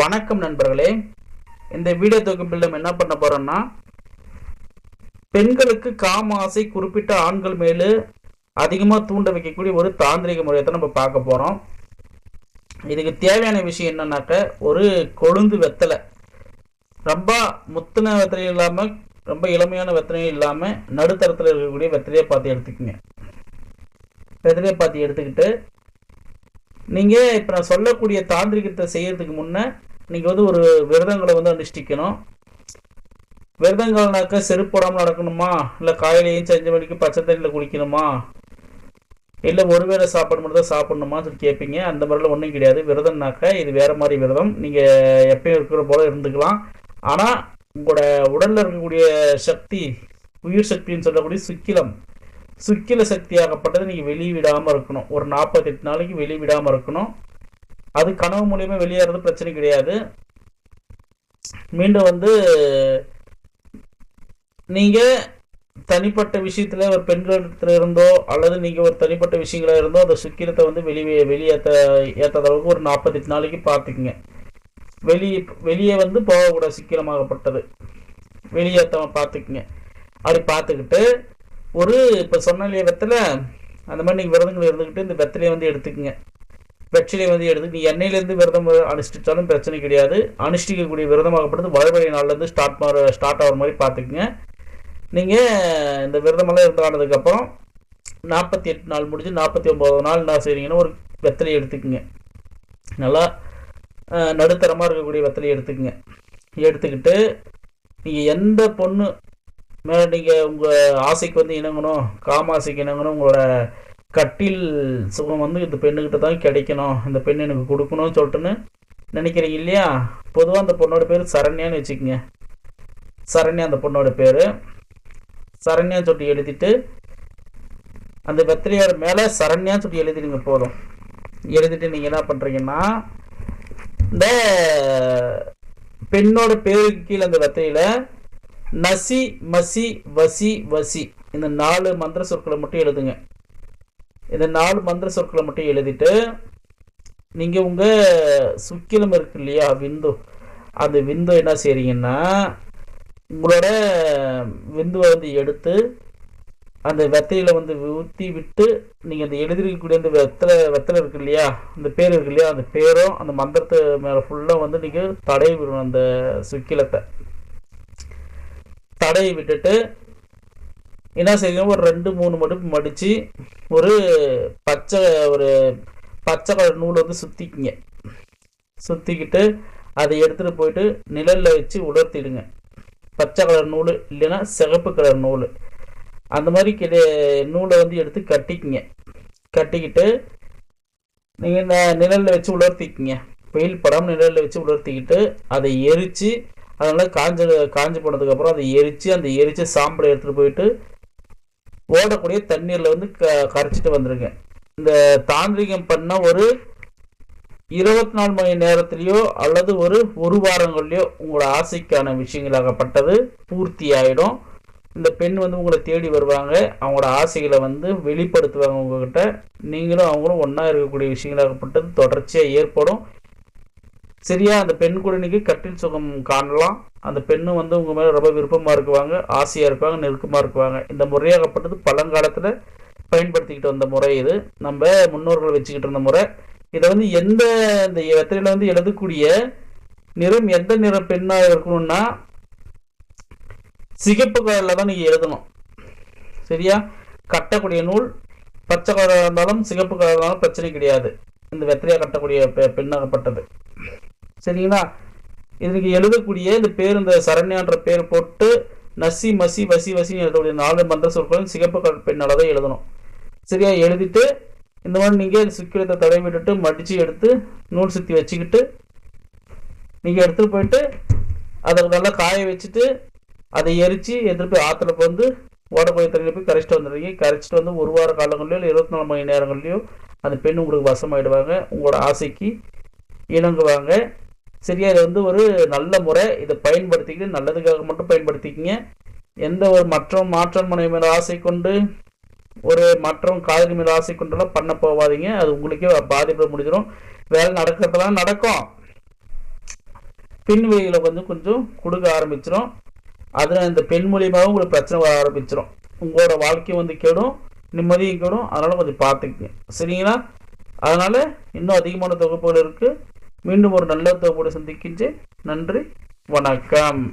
வணக்கம் நண்பர்களே. இந்த வீடியோ தொகுப்பில் நம்ம என்ன பண்ண போறோம்னா பெண்களுக்கு காம ஆசை குறிப்பிட்ட ஆண்கள் மேலு அதிகமாக தூண்ட வைக்கக்கூடிய ஒரு தாந்திரிக முறையை தான் நம்ம பார்க்க போகிறோம் இதுக்கு தேவையான விஷயம் என்னன்னாக்க ஒரு கொழுந்து வெத்தலை. ரொம்ப முத்தின வெத்தலை இல்லாமல் ரொம்ப இளமையான வெத்தனையும் இல்லாமல் நடுத்தரத்தில் இருக்கக்கூடிய வெத்தலையை பார்த்து எடுத்துக்கோங்க. வெத்தலையை பார்த்து எடுத்துக்கிட்டு நீங்கள் இப்போ நான் சொல்லக்கூடிய தாந்திரிகத்தை செய்கிறதுக்கு முன்னே நீங்கள் வந்து ஒரு விரதங்களை வந்து அனுஷ்டிக்கணும். விரதங்கள்னாக்க செருப்பு போடாமல் நடக்கணுமா? இல்லை காலையிலையும் செஞ்ச மணிக்கு பச்சை தண்ணியில் குளிக்கணுமா? இல்லை ஒருவேளை சாப்பாடு மட்டும் தான் சாப்பிட்ணுமான்னு சொல்லி கேட்பீங்க அந்த மாதிரிலாம் ஒன்றும் கிடையாது. விரதம்னாக்க இது வேறு மாதிரி விரதம். நீங்கள் எப்பயும் இருக்கிற போல இருந்துக்கலாம். ஆனால் உங்களோட உடலில் இருக்கக்கூடிய சக்தி உயிர் சக்தின்னு சொல்லக்கூடிய சுக்கிலம் சுக்கில சக்தியாகப்பட்டதை நீங்கள் வெளியே விடாமல் இருக்கணும். ஒரு நாற்பத்தெட்டு நாளைக்கு வெளியே விடாமல் இருக்கணும். அது கனவு மூலியமாக வெளியேறது பிரச்சனை கிடையாது. மீண்டும் வந்து நீங்கள் தனிப்பட்ட விஷயத்தில் ஒரு பெண்களிடத்தில் இருந்தோ அல்லது நீங்கள் ஒரு தனிப்பட்ட விஷயங்களாக இருந்தோ அந்த சுக்கிரத்தை வந்து வெளியே வெளியேற்ற ஏற்றாத அளவுக்கு ஒரு நாற்பத்தெட்டு நாளைக்கு பார்த்துக்குங்க. வெளியே வெளியே வந்து போகக்கூடாது சிக்கிரமாகப்பட்டது வெளியேற்ற பார்த்துக்குங்க. அப்படி பார்த்துக்கிட்டு ஒரு இப்போ சொன்ன இல்லையா வெத்தலை அந்த மாதிரி நீங்கள் விரதங்கள் இருந்துக்கிட்டு இந்த வெத்தலையை வந்து எடுத்துக்கங்க. வெற்றிலை வந்து எடுத்து நீ எண்ணெயிலேருந்து விரதம் அனுஷ்டிச்சாலும் பிரச்சனை கிடையாது. அனுஷ்டிக்கக்கூடிய விரதமாகப்படுது வளர்வழி நாள்லேருந்து ஸ்டார்ட் மாற ஸ்டார்ட் ஆகிற மாதிரி பார்த்துக்குங்க. நீங்கள் இந்த விரதமெல்லாம் இருந்து ஆனதுக்கப்புறம் நாற்பத்தி எட்டு நாள் முடிஞ்சு நாற்பத்தி ஒம்பது நாள் என்ன செய்கிறீங்கன்னா ஒரு வெத்தலையை எடுத்துக்குங்க. நல்லா நடுத்தரமாக இருக்கக்கூடிய வெத்தலையை எடுத்துக்கங்க. எடுத்துக்கிட்டு நீங்கள் எந்த பொண்ணு நீங்கள் உங்கள் ஆசைக்கு வந்து இணங்கணும் காமாசைக்கு இணங்கணும் உங்களோட கட்டில் சுகம் வந்து இந்த பெண்ணுக்கிட்ட தான் கிடைக்கணும். இந்த பெண் எனக்கு கொடுக்கணும்னு சொல்லிட்டுன்னு நினைக்கிறீங்க இல்லையா? பொதுவாக அந்த பொண்ணோட பேர் சரண்யான்னு வச்சுக்கோங்க. சரண்யா அந்த பொண்ணோட பேர். சரண்யான்னு சொல்லி எழுதிட்டு அந்த வெத்திரையோட மேலே சரண்யான்னு சொல்லி எழுதிடுங்க போதும். எழுதிட்டு நீங்கள் என்ன பண்ணுறீங்கன்னா இந்த பெண்ணோட பேருக்கு கீழே அந்த வெத்தையில் நசி மசி வசி வசி. இந்த நாலு மந்திர சொற்களை மட்டும் எழுதுங்க. இந்த நாலு மந்திர சொற்களை மட்டும் எழுதிட்டு நீங்கள் உங்கள் சுக்கிலம் இருக்கு இல்லையா விந்து. அந்த விந்து என்ன செய்றீங்கன்னா உங்களோட விந்துவை வந்து எடுத்து அந்த வெத்தையில் வந்து ஊற்றி விட்டு நீங்கள் அந்த எழுதிருக்கக்கூடிய அந்த வெத்தலை வெத்தலை இருக்கு இல்லையா அந்த பேர் இருக்கு இல்லையா அந்த பேரும் அந்த மந்திரத்தை மேலே ஃபுல்லாக வந்து நீங்கள் தடை விடணும் அந்த சுக்கிலத்தை. கடையை விட்டுட்டு என்ன செய்யணும் ஒரு ரெண்டு மூணு மடுப்பு மடித்து ஒரு பச்சை ஒரு பச்சை கலர் நூலை வந்து சுற்றிக்கிங்க சுற்றிக்கிட்டு அதை எடுத்துகிட்டு போயிட்டு நிழலில் வச்சு உலர்த்திடுங்க. பச்சை கலர் நூல் இல்லைன்னா சிகப்பு கலர் நூல். அந்த மாதிரி கிடை நூலை வந்து எடுத்து கட்டிக்குங்க. கட்டிக்கிட்டு நீங்கள் நிழலில் வச்சு உலர்த்திக்கிங்க. வெயில் படாமல் நிழலில் வச்சு உலர்த்திக்கிட்டு அதை எரித்து அதனால் காஞ்ச காஞ்சு போனதுக்கப்புறம் அதை எரித்து அந்த எரிச்ச சாம்பலை எடுத்துகிட்டு போயிட்டு ஓடக்கூடிய தண்ணீரில் வந்து க கரைச்சிட்டு வந்திருக்கேன் இந்த தாந்திரிகம் பண்ண ஒரு இருபத்தி நாலு மணி நேரத்திலேயோ அல்லது ஒரு ஒரு வாரங்கள்லையோ உங்களோட ஆசைக்கான விஷயங்களாகப்பட்டது பூர்த்தி ஆகிடும் இந்த பெண் வந்து உங்களை தேடி வருவாங்க. அவங்களோட ஆசைகளை வந்து வெளிப்படுத்துவாங்க உங்ககிட்ட. நீங்களும் அவங்களும் ஒன்றா இருக்கக்கூடிய விஷயங்களாகப்பட்டது தொடர்ச்சியாக ஏற்படும். சரியா அந்த பெண் குழந்தைக்கு கட்டில் சுகம் காணலாம். அந்த பெண்ணும் வந்து உங்கள் மேலே ரொம்ப விருப்பமாக இருக்குவாங்க ஆசையாக இருப்பாங்க நெருக்கமாக இருக்குவாங்க. இந்த முறையாகப்பட்டது பழங்காலத்தில் பயன்படுத்திக்கிட்டு வந்த முறை இது. நம்ம முன்னோர்கள் வச்சுக்கிட்டு இருந்த முறை. இதை வந்து எந்த இந்த வெத்தலையில் வந்து எழுதக்கூடிய நிறம் எந்த நிற பெண்ணாக இருக்கணும்னா சிகப்பு கலரில் தான் நீங்கள் எழுதணும். சரியா? கட்டக்கூடிய நூல் பச்சை கலராக இருந்தாலும் சிகப்பு கலராக இருந்தாலும் பிரச்சனை கிடையாது. இந்த வெத்தலையாக கட்டக்கூடிய பெ- பெண்ணாகப்பட்டது. சரிங்களா? இதுக்கு எழுதக்கூடிய இந்த பேர் இந்த சரண்யான்ற பேர் போட்டு நசி மசி வசி வசின்னு எழுதக்கூடிய நாலு மந்திர சொற்களும் சிகப்பு கலர் பெண்ணால் தான் எழுதணும். சரியா? எழுதிட்டு இந்த மாதிரி நீங்கள் சுக்கிரத்தை தடவி விட்டுட்டு மடித்து எடுத்து நூல் சுற்றி வச்சுக்கிட்டு நீங்கள் எடுத்துகிட்டு போயிட்டு அதை நல்லா காய வச்சுட்டு அதை எரித்து எடுத்துகிட்டு போய் ஆற்றுல வந்து ஓடப்போய் தண்ணியில் போய் கரைச்சிட்டு வந்துடுறீங்க. கரைச்சிட்டு வந்து ஒரு வார காலங்கள்லையோ இல்லை இருபத்தி நாலு மணி நேரங்கள்லையோ அந்த பெண் உங்களுக்கு வசமாயிடுவாங்க. உங்களோட ஆசைக்கு இணங்குவாங்க. சரியா இது வந்து ஒரு நல்ல முறை. இதை பயன்படுத்திக்கிட்டு நல்லதுக்காக மட்டும் பயன்படுத்திக்கிங்க. எந்த ஒரு மற்றும் மாற்றம் மனை மேலே ஆசை கொண்டு ஒரு மற்றும் காதலி மேலே ஆசை கொண்டெல்லாம் பண்ண போகாதீங்க. அது உங்களுக்கே பாதிப்பு முடிஞ்சிடும் வேலை நடக்கிறதெல்லாம் நடக்கும். பின் வழியில் வந்து கொஞ்சம் கொடுக்க ஆரம்பிச்சிடும் அதில் இந்த பெண் மூலியமாகவும் உங்களுக்கு பிரச்சனை வர ஆரம்பிச்சிடும் உங்களோட வாழ்க்கையும் வந்து கெடும் நிம்மதியும் கெடும். அதனால் கொஞ்சம் பார்த்துக்குங்க. சரிங்களா? அதனால் இன்னும் அதிகமான தொகுப்புகள் இருக்குது மீண்டும் ஒரு நல்ல தொகுப்போடு சந்திக்கின்றேன். நன்றி. வணக்கம்.